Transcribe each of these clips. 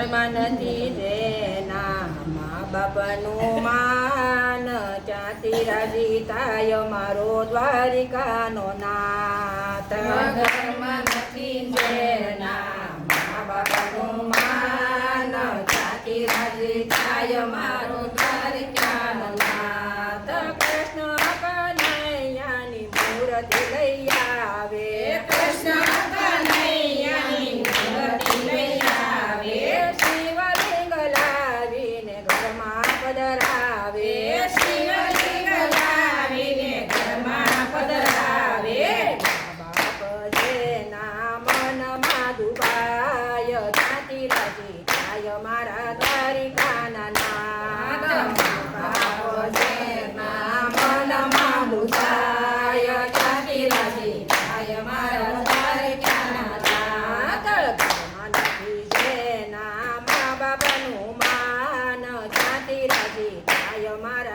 ઘરમાં નથી તેના મા બાપનું માન ચાતી રાજી થાય મારો દ્વારિકાનો નાથ. ઘરમાં નથી દેના મા બાપનું માન ચાતી રાજી થાય મારો દ્વારિકાનો નાથ. કૃષ્ણ કનૈયાની મૂર્તિ લઈ amar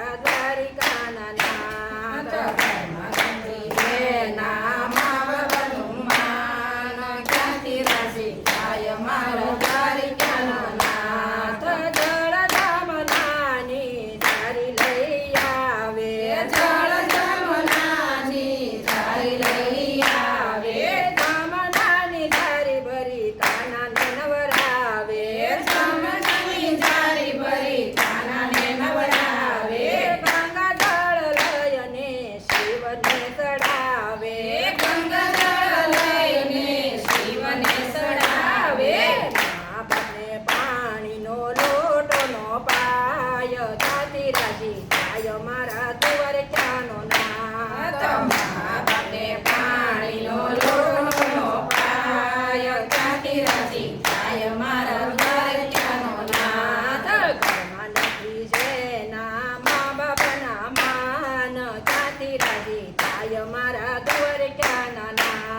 જાય મારા દુવર ક્યાં નાના?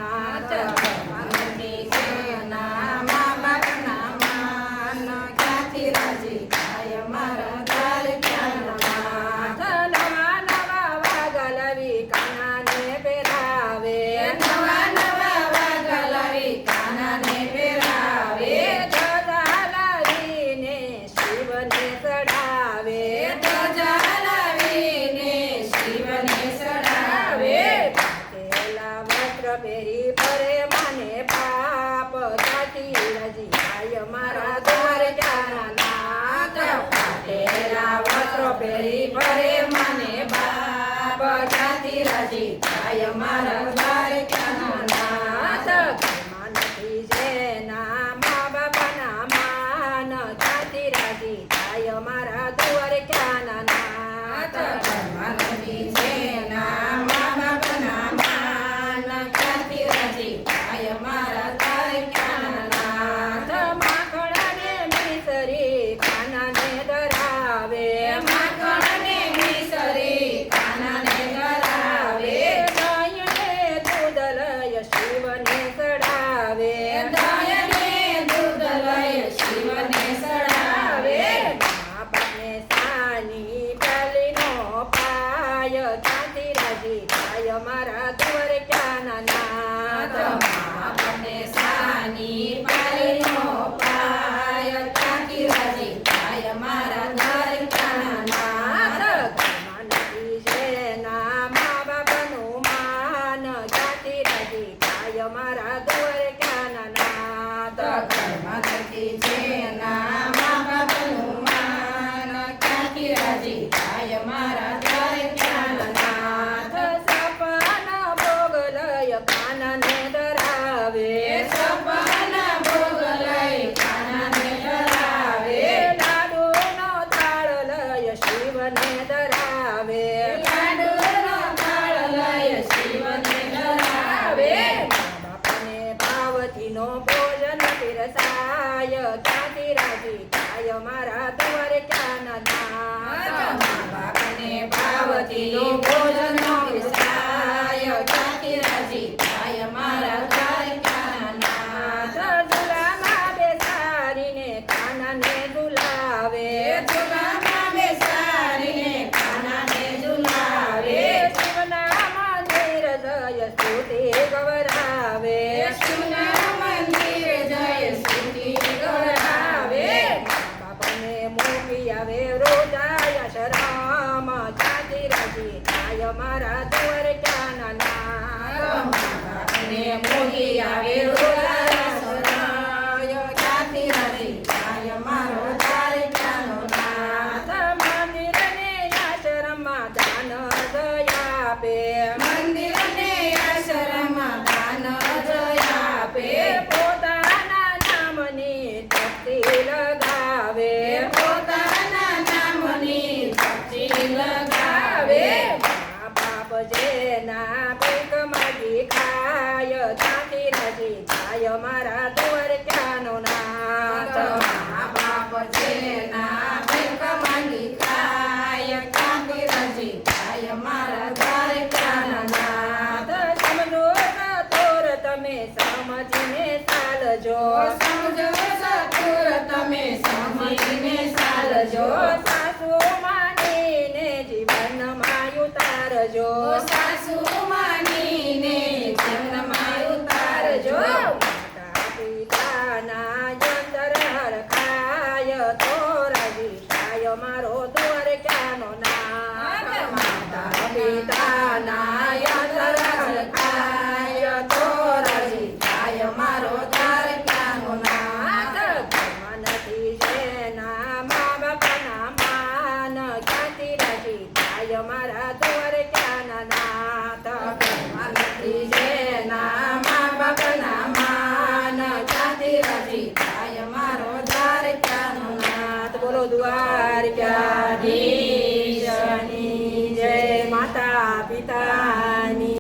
મારી થાય અમારા દુવાર ક્યાં નાના ધર્મની સેના મા બાપના માના ખ્યાતિ રાજી. થાય અમારા સાની પાય તાકી રાજી મારા તમારે ક્યાં ના. मंदिर જતો રાજી મારો